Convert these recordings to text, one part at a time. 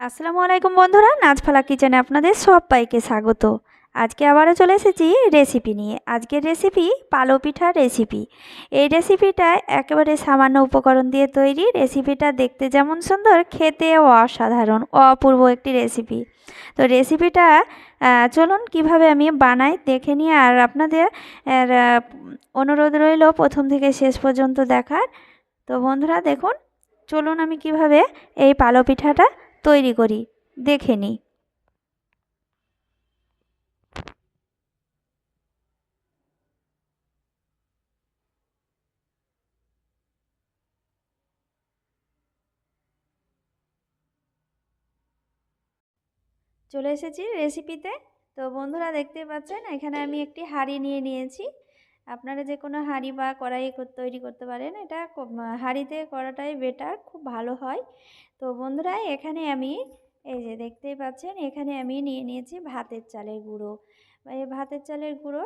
আসসালামু আলাইকুম বন্ধুরা নাচফালা কিচেনে আপনাদের সবাইকে স্বাগত। আজকে আবারও চলে এসেছি রেসিপি নিয়ে। আজকের রেসিপি পালো পিঠার রেসিপি। এই রেসিপিটা একেবারে সামান্য উপকরণ দিয়ে তৈরি। রেসিপিটা দেখতে যেমন সুন্দর খেতেও অসাধারণ, অপূর্ব একটি রেসিপি। তো রেসিপিটা চলুন কীভাবে আমি বানাই দেখে নিয়ে আর আপনাদের অনুরোধ রইল প্রথম থেকে শেষ পর্যন্ত দেখার। তো বন্ধুরা দেখুন, চলুন আমি কীভাবে এই পালো পিঠাটা তৈরি করি, দেখে নিই। চলে এসেছি রেসিপিতে তো। বন্ধুরা দেখতে পাচ্ছেন, এখানে আমি একটি হাঁড়ি নিয়ে নিয়েছি। আপনারা যে কোনো হাঁড়ি বা কড়াই তৈরি করতে পারেন। এটা হাঁড়িতে করাটাই বেটার খুব ভালো হয়। তো বন্ধুরা, এখানে আমি, এই যে দেখতেই পাচ্ছেন, এখানে আমি নিয়ে নিয়েছি ভাতের চালের গুঁড়ো। এই ভাতের চালের গুঁড়ো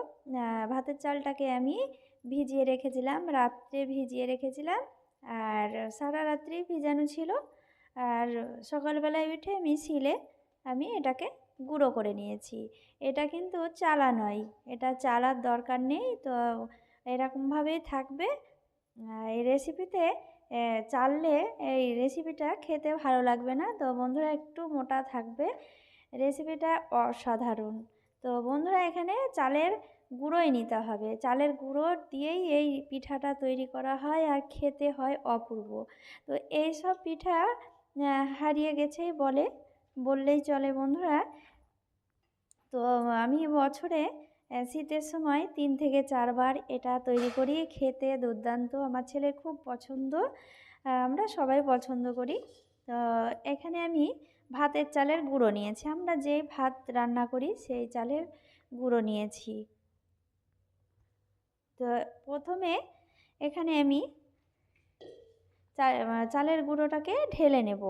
ভাতের চালটাকে আমি ভিজিয়ে রেখেছিলাম, রাত্রে ভিজিয়ে রেখেছিলাম। আর সারা রাত্রি ভিজানো ছিল। আর সকালবেলায় উঠে আমি শিলে আমি এটাকে গুঁড়ো করে নিয়েছি। এটা কিন্তু চালা নয়। এটা চালার দরকার নেই। তো এরকমভাবেই থাকবে। এই রেসিপিতে চাললে এই রেসিপিটা খেতে ভালো লাগবে না। তো বন্ধুরা, একটু মোটা থাকবে। রেসিপিটা অসাধারণ। তো বন্ধুরা, এখানে চালের গুঁড়োই নিতে হবে। চালের গুঁড়ো দিয়েই এই পিঠাটা তৈরি করা হয় আর খেতে হয় অপূর্ব। তো এই সব পিঠা হারিয়ে গেছেই বলে, বললেই চলে বন্ধুরা। তো আমি বছরে শীতের সময় তিন থেকে চারবার এটা তৈরি করি। খেতে দুর্দান্ত, আমার ছেলের খুব পছন্দ আমরা সবাই পছন্দ করি। তো এখানে আমি ভাতের চালের গুঁড়ো নিয়েছি। আমরা যেই ভাত রান্না করি সেই চালের গুঁড়ো নিয়েছি। তো প্রথমে এখানে আমি চালের গুঁড়োটাকে ঢেলে নেব।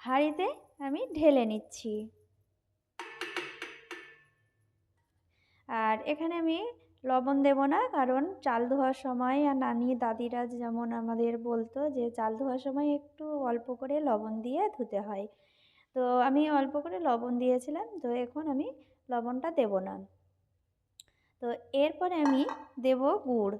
হাঁড়িতে আমি ঢেলে নিচ্ছি। আর এখানে আমি লবণ দেব না, কারণ চাল ধোয়ার সময় আর নানি দাদিরা যেমন আমাদের বলতো যে চাল ধোয়ার সময় একটু অল্প করে লবণ দিয়ে ধুতে হয়। তো আমি অল্প করে লবণ দিয়েছিলাম, তো এখন আমি লবণটা দেব না। তো এরপরে আমি দেব গুড়।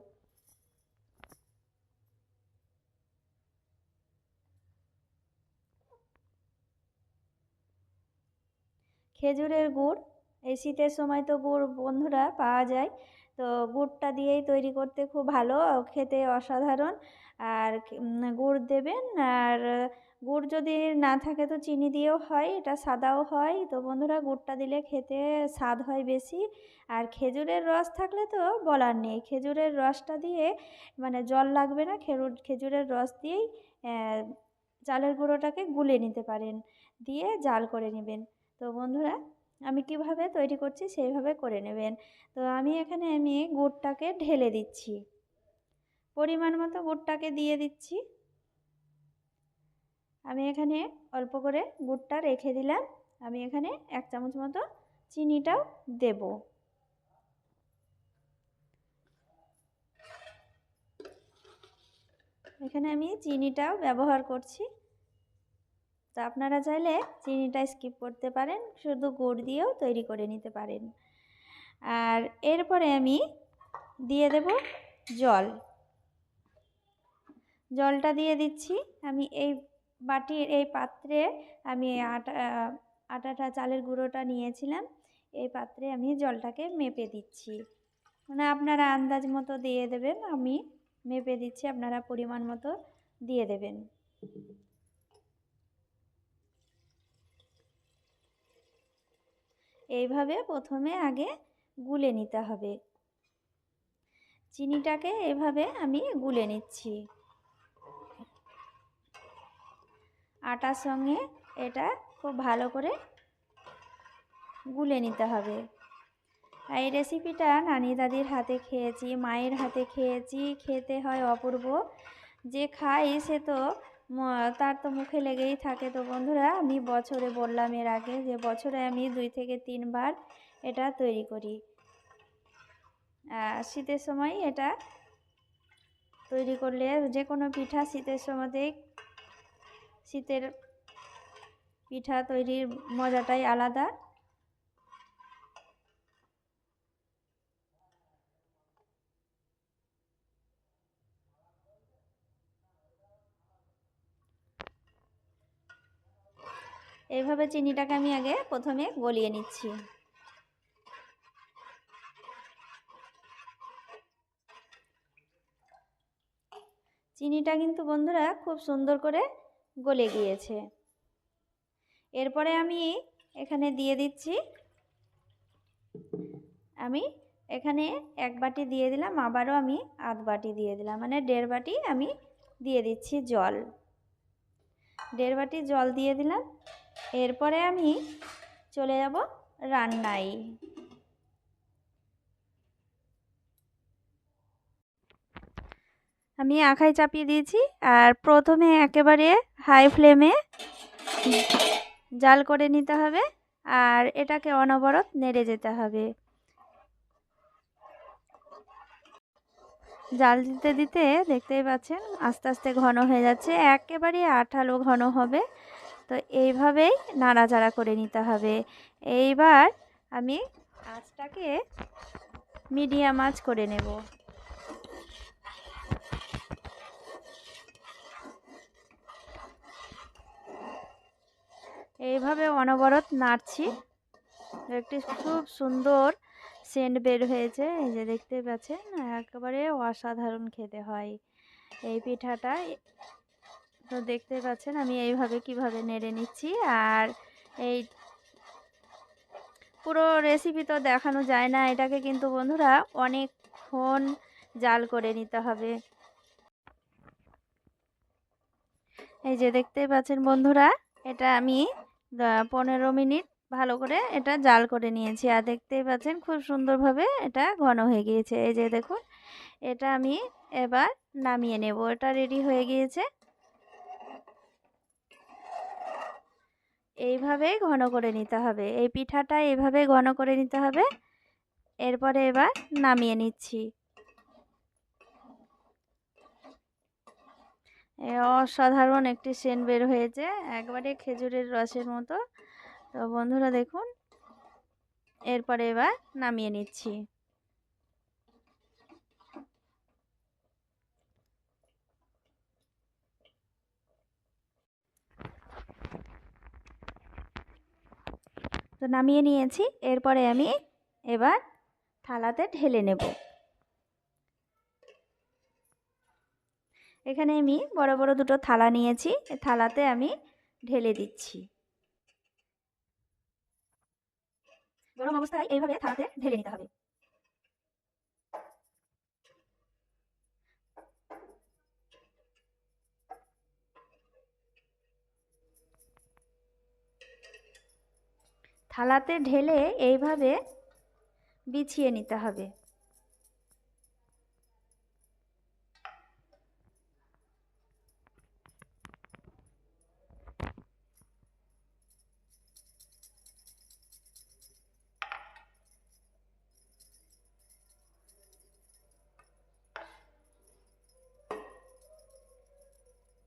খেজুরের গুড়। এই শীতের সময় তো গুড় বন্ধুরা পাওয়া যায়। তো গুড়টা দিয়েই তৈরি করতে খুব ভালো, খেতে অসাধারণ। আর গুড় দেবেন। আর গুড় যদি না থাকে তো চিনি দিয়েও হয়, এটা সাদাও হয়। তো বন্ধুরা, গুড়টা দিলে খেতে স্বাদ হয় বেশি। আর খেজুরের রস থাকলে তো বলার নেই। খেজুরের রসটা দিয়ে মানে জল লাগবে না খেরুর খেজুরের রস দিয়েই চালের গুঁড়োটাকে গুলে নিতে পারেন। দিয়ে জাল করে নেবেন। তো বন্ধুরা, আমি কীভাবে তৈরি করছি সেইভাবে করে নেবেন। তো আমি এখানে আমি গুড়টাকে ঢেলে দিচ্ছি। পরিমাণ মতো গুড়টাকে দিয়ে দিচ্ছি। আমি এখানে অল্প করে গুড়টা রেখে দিলাম। আমি এখানে এক চামচ মতো চিনিটাও দেব। এখানে আমি চিনিটাও ব্যবহার করছি। তো আপনারা চাইলে চিনিটা স্কিপ করতে পারেন, শুধু গুড় দিয়েও তৈরি করে নিতে পারেন। আর এরপরে আমি দিয়ে দেব জল। জলটা দিয়ে দিচ্ছি। আমি এই বাটির এই পাত্রে আমি আটা, আটাটা, চালের গুঁড়োটা নিয়েছিলাম। এই পাত্রে আমি জলটাকে মেপে দিচ্ছি। মানে আপনারা আন্দাজ মতো দিয়ে দেবেন, আমি মেপে দিচ্ছি, আপনারা পরিমাণ মতো দিয়ে দেবেন। এইভাবে প্রথমে আগে গুলে নিতে হবে। চিনিটাকে এভাবে আমি গুলে নিচ্ছি। আটার সঙ্গে এটা খুব ভালো করে গুলে নিতে হবে। এই রেসিপিটা নানি দাদির হাতে খেয়েছি, মায়ের হাতে খেয়েছি, খেতে হয় অপূর্ব। যে খায় সে তো তার তো মুখে লেগেই থাকে তো বন্ধুরা। আমি বছরে বললাম এর আগে যে বছরে আমি দুই থেকে তিনবার এটা তৈরি করি। শীতের সময় এটা তৈরি করলে যে কোনো পিঠা শীতের সময়তেই শীতের পিঠা তৈরির মজাটাই আলাদা। এইভাবে চিনিটাকে আমি আগে প্রথমে গলিয়ে নিচ্ছি। চিনিটা কিন্তু বন্ধুরা খুব সুন্দর করে গলে গিয়েছে। এরপরে আমি এখানে দিয়ে দিচ্ছি, আমি এখানে এক বাটি দিয়ে দিলাম, আবারও আমি আধ বাটি দিয়ে দিলাম মানে দেড় বাটি আমি দিয়ে দিচ্ছি জল। দেড় বাটি জল দিয়ে দিলাম এরপরে আমি চলে যাব রান্নায়। আমি আখাই চাপিয়ে দিয়েছি আর প্রথমে একেবারে হাই ফ্লেমে জাল করে নিতে হবে আর এটাকে অনবরত নেড়ে যেতে হবে। জাল দিতে দিতে দেখতেই পাচ্ছেন আস্তে আস্তে ঘন হয়ে যাচ্ছে একেবারে আঠালো ঘন হবে। তো এইভাবেই নাড়াচাড়া করে নিতে হবে। এইবার আমি আঁচটাকে মিডিয়াম আঁচ করে নেব। এইভাবে অনবরত নাড়ছি। একটি খুব সুন্দর সেন্ট বের হয়েছে, এই যে দেখতে পাচ্ছেন, একেবারে অসাধারণ খেতে হয়। এই পিঠাটা তো দেখতে পাচ্ছেন আমি এইভাবে কীভাবে নেড়ে নিচ্ছি। আর এই পুরো রেসিপি তো দেখানো যায় না, এটাকে কিন্তু বন্ধুরা অনেকক্ষণ জাল করে নিতে হবে। এই যে দেখতে পাচ্ছেন বন্ধুরা, এটা আমি পনেরো মিনিট ভালো করে এটা জাল করে নিয়েছি। আর দেখতেই পাচ্ছেন খুব সুন্দরভাবে এটা ঘন হয়ে গিয়েছে। এই যে দেখুন, এটা আমি এবার নামিয়ে নেব। এটা রেডি হয়ে গিয়েছে। এইভাবেই ঘন করে নিতে হবে। এই পিঠাটা এইভাবে ঘন করে নিতে হবে। এরপরে এবার নামিয়ে নিচ্ছি। এ অসাধারণ একটি সেন্ট বের হয়েছে, একবারে খেজুরের রসের মতো। তো বন্ধুরা দেখুন, এরপরে এবার নামিয়ে নিচ্ছি। তো নামিয়ে নিয়েছি। এরপরে আমি এবার থালাতে ঢেলে নেব। এখানে আমি বড় বড় দুটো থালা নিয়েছি। থালাতে আমি ঢেলে দিচ্ছি। গরম অবস্থায় এইভাবে থালাতে ঢেলে নিতে হবে। থালাতে ঢেলে এইভাবে বিছিয়ে নিতে হবে।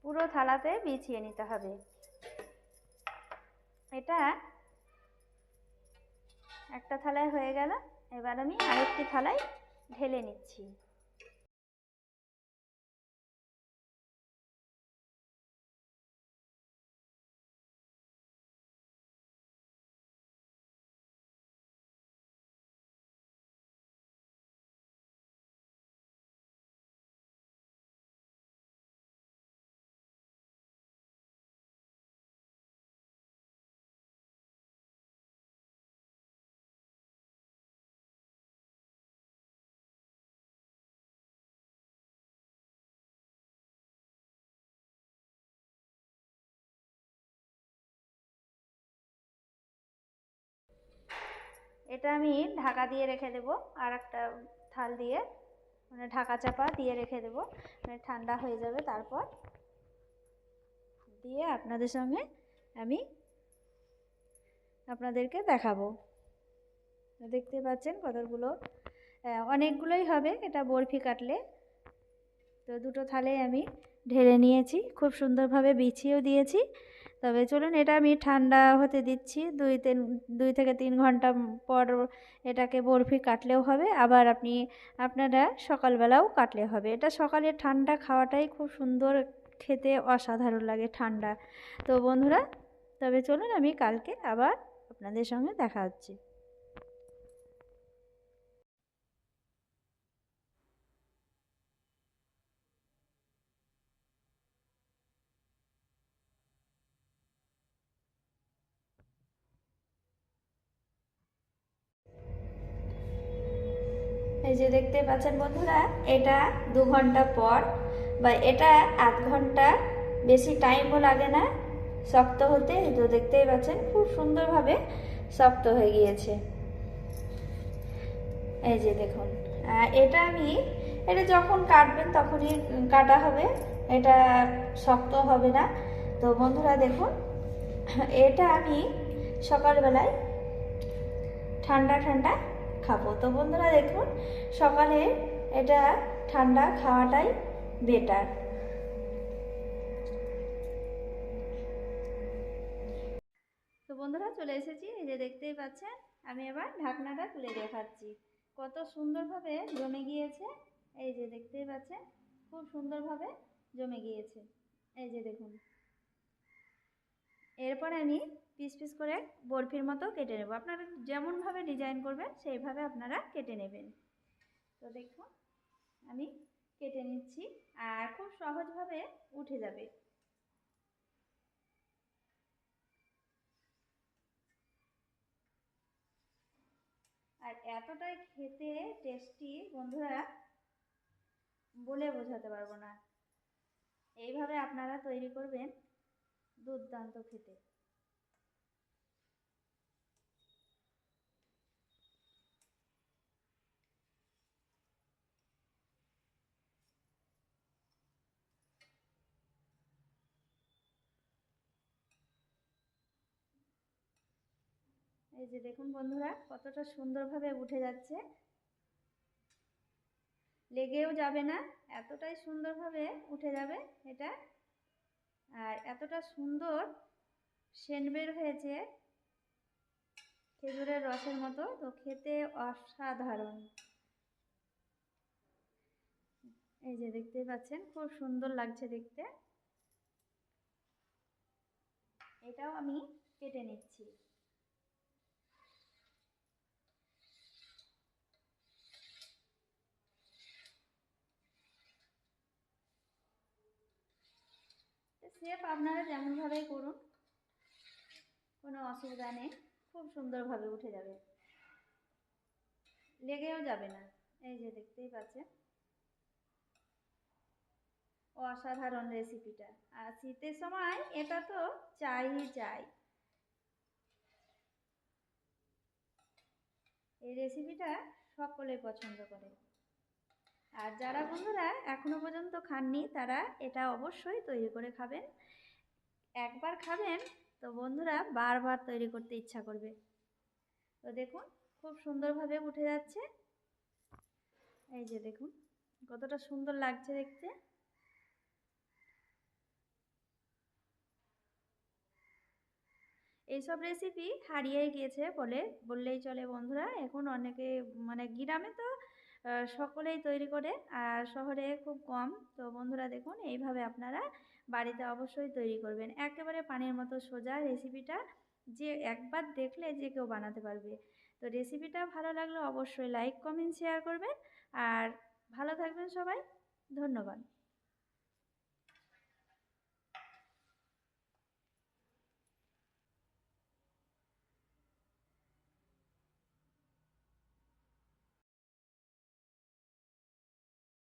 পুরো থালাতে বিছিয়ে নিতে হবে। এটা একটা থালায় হয়ে গেল। এবার আমি আরেকটি থালায় ঢেলে নিচ্ছি। এটা আমি ঢাকা দিয়ে রেখে দেব আর একটা থাল দিয়ে মানে ঢাকা চাপা দিয়ে রেখে দেব মানে ঠান্ডা হয়ে যাবে তারপর দিয়ে আপনাদের সঙ্গে আমি আপনাদেরকে দেখাবো। দেখতে পাচ্ছেন কতগুলো অনেকগুলোই হবে, এটা বরফি কাটলে। তো দুটো থালে আমি ঢেলে নিয়েছি, খুব সুন্দরভাবে বিছিয়েও দিয়েছি। তবে চলুন এটা আমি ঠান্ডা হতে দিচ্ছি। দুই তিন, দুই থেকে তিন ঘণ্টা পর এটাকে বরফি কাটলেও হবে। আবার আপনি, আপনারা সকালবেলাও কাটলে হবে। এটা সকালে ঠান্ডা খাওয়াটাই খুব সুন্দর, খেতে অসাধারণ লাগে ঠান্ডা। তো বন্ধুরা, তবে চলুন আমি কালকে আবার আপনাদের সঙ্গে দেখা হচ্ছে। দেখতে পাচ্ছেন বন্ধুরা, এটা দু ঘণ্টা পর বা এটা আধ ঘণ্টা বেশি টাইমও লাগে না, শক্ত হতে তো দেখতেই পাচ্ছেন, খুব সুন্দরভাবে শক্ত হয়ে গিয়েছে। এই যে দেখুন এটা আমি, এটা যখন কাটবেন তখনই কাটা হবে, এটা শক্ত হবে না। তো বন্ধুরা দেখুন, এটা আমি সকালবেলায় ঠান্ডা ঠান্ডা খাব। তো বন্ধুরা দেখুন, সকালে এটা ঠান্ডা খাওয়াটাই বেটার তো বন্ধুরা চলে এসেছি, এই যে দেখতেই পাচ্ছেন, আমি এবার ঢাকনাটা তুলে দেখাচ্ছি। কত সুন্দরভাবে জমে গিয়েছে, এই যে দেখতেই পাচ্ছেন, খুব সুন্দরভাবে জমে গিয়েছে। এই যে দেখুন। এরপর আমি পিস পিস করে বরফির মতো কেটে নেব। আপনারা যেমনভাবে ডিজাইন করবেন, সেইভাবে আপনারা কেটে নেবেন। তো দেখুন, আমি কেটে নিচ্ছি আর খুব সহজভাবে উঠে যাবে। আর এতটাই খেতে টেস্টি বন্ধুরা, বলে বোঝাতে পারব না। এইভাবে আপনারা তৈরি করবেন দুর্দান্ত খেতে। এই যে দেখুন বন্ধুরা, কতটা সুন্দরভাবে উঠে যাচ্ছে। লেগেও যাবে না, এতটাই সুন্দরভাবে উঠে যাবে এটা। আর এতটা সুন্দর সেন্ট বের হয়েছে খেজুরের রসের মতো, তো খেতে অসাধারণ। এই যে দেখতে পাচ্ছেন, খুব সুন্দর লাগছে দেখতে। এটাও আমি কেটে নিচ্ছি। শেপ আপনারা যেমনভাবেই করুন, কোনো অসুবিধা নেই, খুব সুন্দরভাবে উঠে যাবে। লেগেও যাবে না, এই যে দেখতেই পাচ্ছেন। অসাধারণ রেসিপিটা আর শীতের সময় এটা তো চাই চাই। এই রেসিপিটা সকলে পছন্দ করে। আর যারা বন্ধুরা এখনও পর্যন্ত খাননি, তারা এটা অবশ্যই তৈরি করে খাবেন। একবার খাবেন তো বন্ধুরা বারবার তৈরি করতে ইচ্ছা করবে। তো দেখুন, খুব সুন্দরভাবে উঠে যাচ্ছে। এই যে দেখুন, কতটা সুন্দর লাগছে দেখতে। এইসব রেসিপি হারিয়ে গিয়েছে বলে বললেই চলে বন্ধুরা। এখন অনেকে মানে গ্রামে তো সকলেই তৈরি করে, আর শহরে খুব কম। তো বন্ধুরা দেখুন, এইভাবে আপনারা বাড়িতে অবশ্যই তৈরি করবেন। একেবারে পানির মতো সোজা রেসিপিটা যে একবার দেখলে যে কেউ বানাতে পারবে। তো রেসিপিটা ভালো লাগলে অবশ্যই লাইক কমেন্ট শেয়ার করবেন। আর ভালো থাকবেন সবাই। ধন্যবাদ।